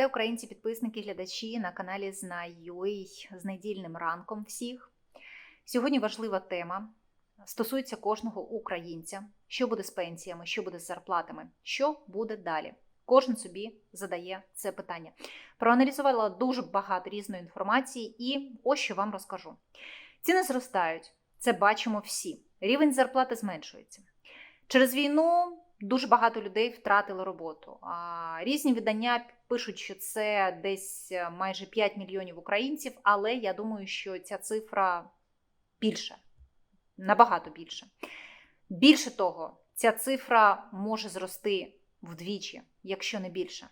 Вітаю українці, підписники, глядачі на каналі Знай.ua з недільним ранком всіх. Сьогодні важлива тема стосується кожного українця. Що буде з пенсіями, що буде з зарплатами, що буде далі? Кожен собі задає це питання. Проаналізувала дуже багато різної інформації, і ось що вам розкажу. Ціни зростають, це бачимо всі. Рівень зарплати зменшується. Через війну дуже багато людей втратили роботу. А різні видання пишуть, що це десь майже 5 мільйонів українців, але я думаю, що ця цифра більше, набагато більше. Більше того, ця цифра може зрости вдвічі, якщо не більше,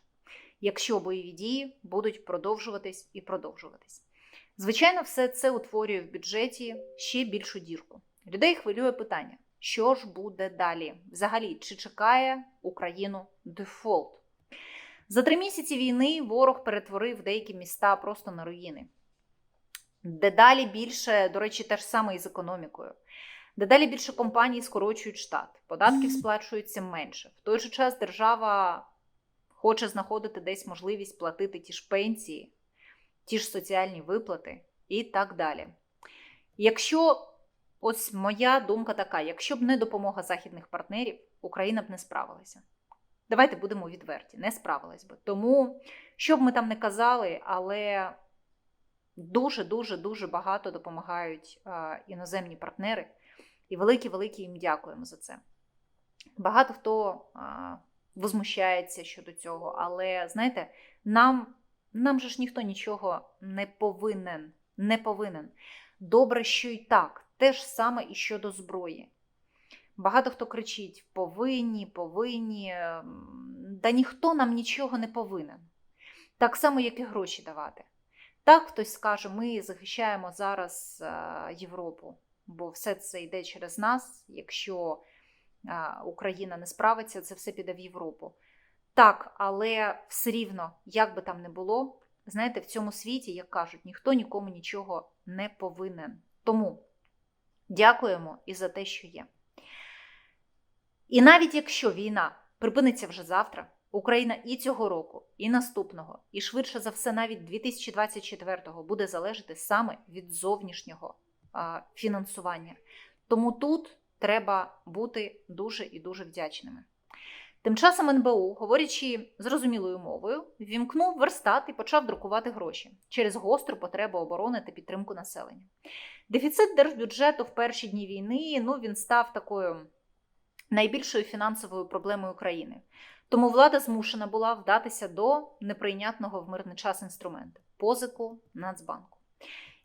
якщо бойові дії будуть продовжуватись і продовжуватись. Звичайно, все це утворює в бюджеті ще більшу дірку. Людей хвилює питання. Що ж буде далі? Взагалі, чи чекає Україну дефолт? За три місяці війни ворог перетворив деякі міста просто на руїни. Дедалі більше, до речі, те ж саме і з економікою. Дедалі більше компаній скорочують штат, податків сплачується менше. В той же час держава хоче знаходити десь можливість платити ті ж пенсії, ті ж соціальні виплати і так далі. Якщо Ось моя думка така: якщо б не допомога західних партнерів, Україна б не справилася. Давайте будемо відверті, не справилась би. Тому, що б ми там не казали, але дуже-дуже дуже багато допомагають іноземні партнери, і великі-великі їм дякуємо за це. Багато хто возмущається щодо цього, але знаєте, нам, нам же ж ніхто нічого не повинен. Не повинен. Добре, що і так. Те ж саме і щодо зброї. Багато хто кричить: повинні, повинні, да ніхто нам нічого не повинен. Так само, як і гроші давати. Так, хтось скаже, ми захищаємо зараз Європу, бо все це йде через нас. Якщо Україна не справиться, це все піде в Європу. Так, але все рівно, як би там не було, знаєте, в цьому світі, як кажуть, ніхто нікому нічого не повинен. Тому. Дякуємо і за те, що є. І навіть якщо війна припиниться вже завтра, Україна і цього року, і наступного, і швидше за все, навіть 2024-го буде залежати саме від зовнішнього а, фінансування. Тому тут треба бути дуже і дуже вдячними. Тим часом НБУ, говорячи зрозумілою мовою, вімкнув верстат і почав друкувати гроші через гостру потребу оборони та підтримку населення. Дефіцит держбюджету в перші дні війни ну, він став такою найбільшою фінансовою проблемою країни. Тому влада змушена була вдатися до неприйнятного в мирний час інструменту позику Нацбанку.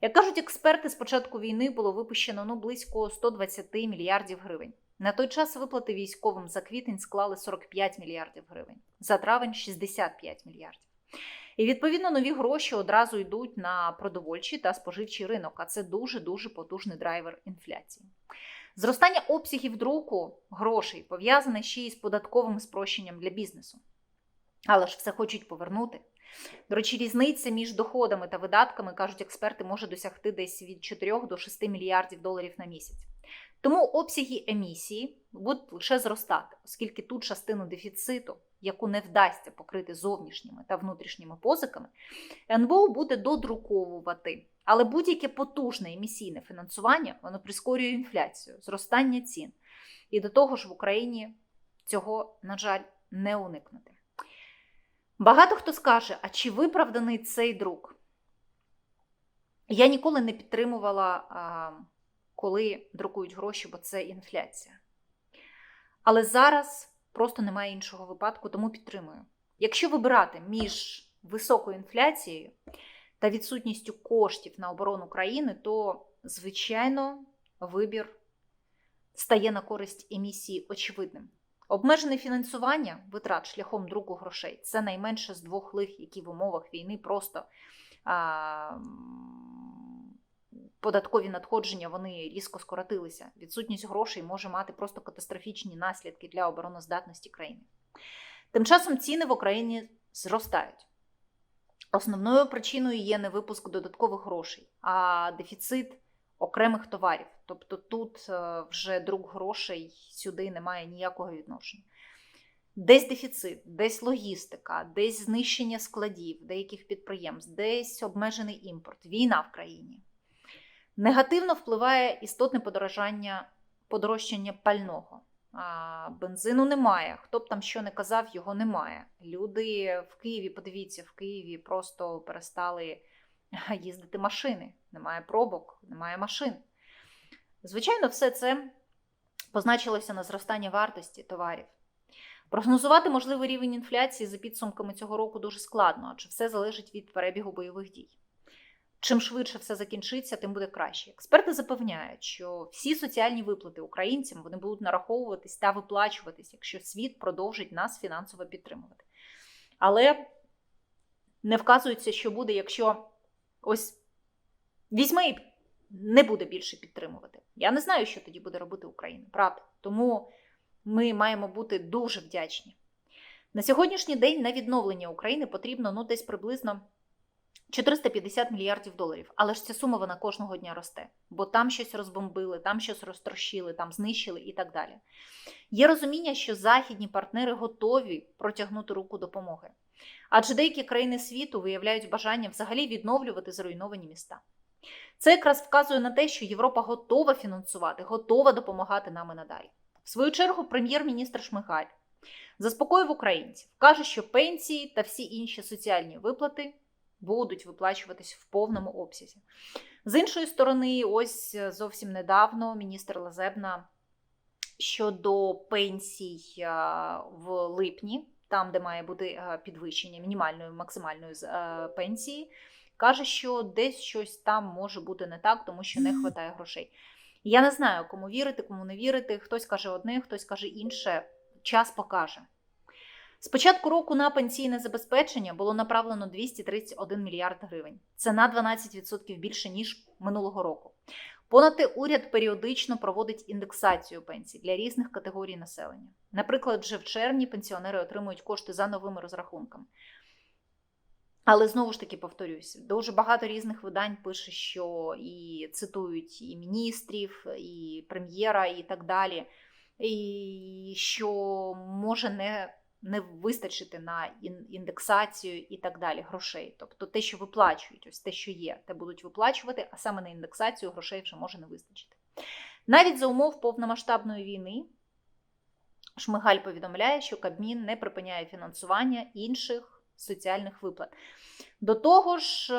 Як кажуть експерти, з початку війни було випущено ну, близько 120 мільярдів гривень. На той час виплати військовим за квітень склали 45 мільярдів гривень, за травень 65 мільярдів. І відповідно нові гроші одразу йдуть на продовольчий та споживчий ринок, а це дуже дуже потужний драйвер інфляції. Зростання обсягів друку грошей пов'язане ще й з податковим спрощенням для бізнесу. Але ж все хочуть повернути. До речі, різниця між доходами та видатками, кажуть експерти, може досягти десь від 4 до 6 мільярдів доларів на місяць. Тому обсяги емісії будуть лише зростати, оскільки ту частину дефіциту, яку не вдасться покрити зовнішніми та внутрішніми позиками, НБУ буде додруковувати. Але будь-яке потужне емісійне фінансування воно прискорює інфляцію, зростання цін. І до того ж в Україні цього, на жаль, не уникнути. Багато хто скаже, а чи виправданий цей друк? Я ніколи не підтримувала, коли друкують гроші, бо це інфляція. Але зараз просто немає іншого випадку, тому підтримую. Якщо вибирати між високою інфляцією та відсутністю коштів на оборону країни, то, звичайно, вибір стає на користь емісії очевидним. Обмежене фінансування витрат шляхом друку грошей це найменше з двох лих, які в умовах війни просто а, податкові надходження вони різко скоротилися. Відсутність грошей може мати просто катастрофічні наслідки для обороноздатності країни. Тим часом ціни в Україні зростають. Основною причиною є не випуск додаткових грошей, а дефіцит окремих товарів. Тобто тут е, вже друк грошей сюди немає ніякого відношення. Десь дефіцит, десь логістика, десь знищення складів деяких підприємств, десь обмежений імпорт, війна в країні. Негативно впливає істотне подорожання, подорожчання пального. А, Бензину немає. Хто б там що не казав, його немає. Люди в Києві, подивіться, в Києві просто перестали їздити машини. Немає пробок, немає машин. Звичайно, все це позначилося на зростанні вартості товарів. Прогнозувати можливий рівень інфляції за підсумками цього року дуже складно, адже все залежить від перебігу бойових дій. Чим швидше все закінчиться, тим буде краще. Експерти запевняють, що всі соціальні виплати українцям вони будуть нараховуватись та виплачуватись, якщо світ продовжить нас фінансово підтримувати. Але не вказується, що буде, якщо ось візьме і не буде більше підтримувати. Я не знаю, що тоді буде робити Україна, правда. Тому ми маємо бути дуже вдячні. На сьогоднішній день на відновлення України потрібно ну, десь приблизно 450 мільярдів доларів. Але ж ця сума вона кожного дня росте, бо там щось розбомбили, там щось розтрощили, там знищили і так далі. Є розуміння, що західні партнери готові протягнути руку допомоги. Адже деякі країни світу виявляють бажання взагалі відновлювати зруйновані міста. Це якраз вказує на те, що Європа готова фінансувати, готова допомагати нам і надалі. В свою чергу, прем'єр-міністр Шмигаль заспокоїв українців, каже, що пенсії та всі інші соціальні виплати будуть виплачуватись в повному обсязі. З іншої сторони, ось зовсім недавно міністр Лазебна щодо пенсій в липні, там, де має бути підвищення мінімальної максимальної пенсії, каже, що десь щось там може бути не так, тому що не вистачає грошей. Я не знаю, кому вірити, кому не вірити. Хтось каже одне, хтось каже інше. Час покаже. З початку року на пенсійне забезпечення було направлено 231 мільярд гривень. Це на 12% більше, ніж минулого року. Понад уряд періодично проводить індексацію пенсій для різних категорій населення. Наприклад, вже в червні пенсіонери отримують кошти за новими розрахунками. Але знову ж таки повторюсь, дуже багато різних видань пише, що і цитують і міністрів, і прем'єра, і так далі, і що може не не вистачити на індексацію і так далі грошей. Тобто те, що виплачують, ось те, що є, те будуть виплачувати, а саме на індексацію грошей вже може не вистачити. Навіть за умов повномасштабної війни Шмигаль повідомляє, що Кабмін не припиняє фінансування інших соціальних виплат. До того ж,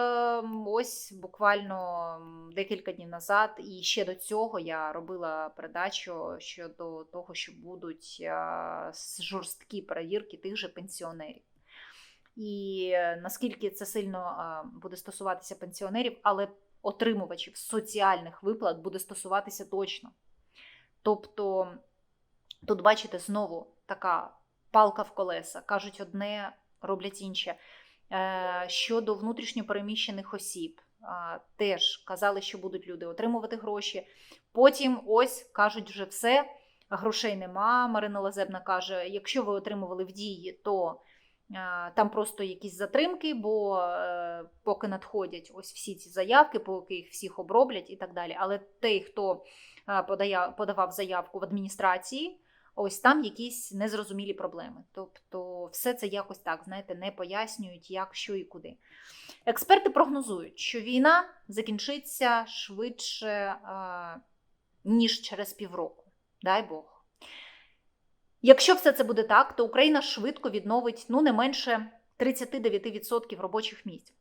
ось буквально декілька днів назад, і ще до цього я робила передачу щодо того, що будуть жорсткі перевірки тих же пенсіонерів. І наскільки це сильно буде стосуватися пенсіонерів, але отримувачів соціальних виплат буде стосуватися точно. Тобто, тут, бачите, знову така палка в колеса. Кажуть одне, роблять інше. Е, щодо внутрішньопереміщених осіб, теж казали, що будуть люди отримувати гроші. Потім ось кажуть вже все, грошей нема. Марина Лазебна каже: якщо ви отримували в дії, то е, там просто якісь затримки, бо е, поки надходять ось всі ці заявки, поки їх всіх оброблять і так далі. Але той, хто подавав заявку в адміністрації, ось там якісь незрозумілі проблеми. Тобто, все це якось так, знаєте, не пояснюють, як, що і куди. Експерти прогнозують, що війна закінчиться швидше, ніж через півроку. Дай Бог. Якщо все це буде так, то Україна швидко відновить ну, не менше 39% робочих місць.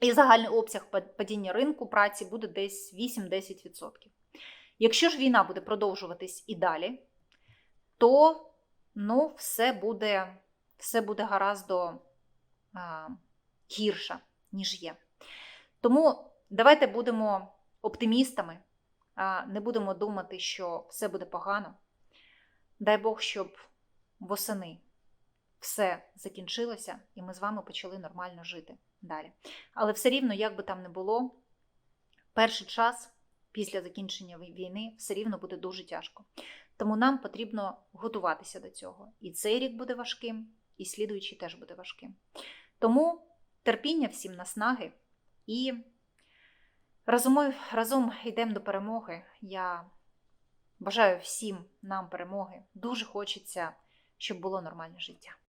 І загальний обсяг падіння ринку праці буде десь 8-10%. Якщо ж війна буде продовжуватись і далі, то ну, все буде все буде гараздо а, гірше, ніж є. Тому давайте будемо оптимістами, а не будемо думати, що все буде погано. Дай Бог, щоб восени все закінчилося, і ми з вами почали нормально жити далі. Але все рівно, як би там не було, перший час після закінчення війни все рівно буде дуже тяжко. Тому нам потрібно готуватися до цього. І цей рік буде важким, і слідуючий теж буде важким. Тому терпіння всім наснаги і разом, разом йдемо до перемоги. Я бажаю всім нам перемоги. Дуже хочеться, щоб було нормальне життя.